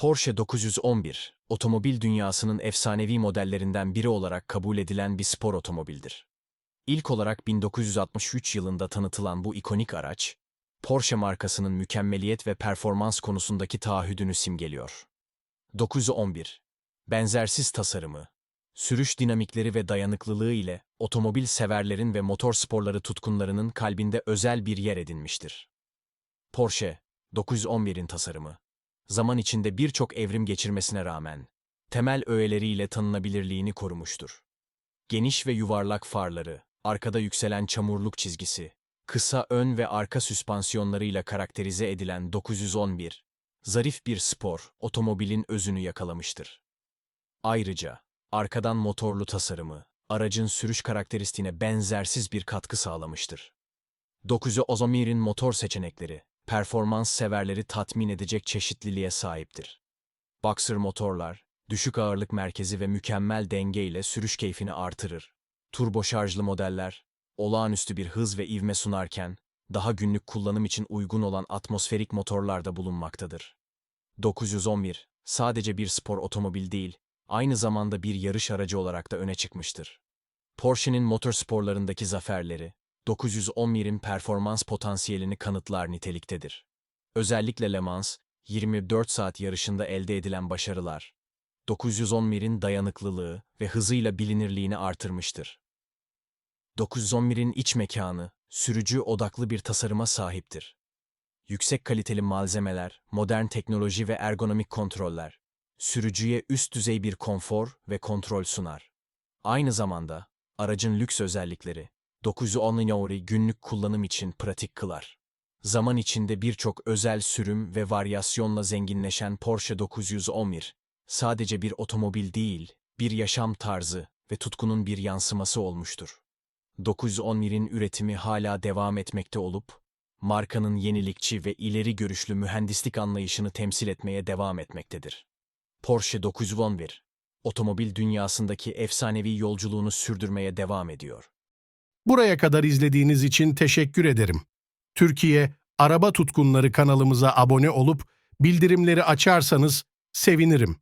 Porsche 911, otomobil dünyasının efsanevi modellerinden biri olarak kabul edilen bir spor otomobildir. İlk olarak 1963 yılında tanıtılan bu ikonik araç, Porsche markasının mükemmeliyet ve performans konusundaki taahhüdünü simgeliyor. 911, benzersiz tasarımı, sürüş dinamikleri ve dayanıklılığı ile otomobil severlerin ve motor sporları tutkunlarının kalbinde özel bir yer edinmiştir. Porsche 911'in tasarımı, zaman içinde birçok evrim geçirmesine rağmen, temel öğeleriyle tanınabilirliğini korumuştur. Geniş ve yuvarlak farları, arkada yükselen çamurluk çizgisi, kısa ön ve arka süspansiyonlarıyla karakterize edilen 911, zarif bir spor, otomobilin özünü yakalamıştır. Ayrıca, arkadan motorlu tasarımı, aracın sürüş karakteristiğine benzersiz bir katkı sağlamıştır. 911'in motor seçenekleri, performans severleri tatmin edecek çeşitliliğe sahiptir. Boxer motorlar, düşük ağırlık merkezi ve mükemmel denge ile sürüş keyfini artırır. Turbo şarjlı modeller, olağanüstü bir hız ve ivme sunarken, daha günlük kullanım için uygun olan atmosferik motorlar da bulunmaktadır. 911, sadece bir spor otomobil değil, aynı zamanda bir yarış aracı olarak da öne çıkmıştır. Porsche'nin motorsporlarındaki zaferleri, 911'in performans potansiyelini kanıtlar niteliktedir. Özellikle Le Mans, 24 saat yarışında elde edilen başarılar, 911'in dayanıklılığı ve hızıyla bilinirliğini artırmıştır. 911'in iç mekanı, sürücü odaklı bir tasarıma sahiptir. Yüksek kaliteli malzemeler, modern teknoloji ve ergonomik kontroller, sürücüye üst düzey bir konfor ve kontrol sunar. Aynı zamanda, aracın lüks özellikleri, 911'i günlük kullanım için pratik kılar. Zaman içinde birçok özel sürüm ve varyasyonla zenginleşen Porsche 911, sadece bir otomobil değil, bir yaşam tarzı ve tutkunun bir yansıması olmuştur. 911'in üretimi hala devam etmekte olup, markanın yenilikçi ve ileri görüşlü mühendislik anlayışını temsil etmeye devam etmektedir. Porsche 911, otomobil dünyasındaki efsanevi yolculuğunu sürdürmeye devam ediyor. Buraya kadar izlediğiniz için teşekkür ederim. Türkiye Araba Tutkunları kanalımıza abone olup bildirimleri açarsanız sevinirim.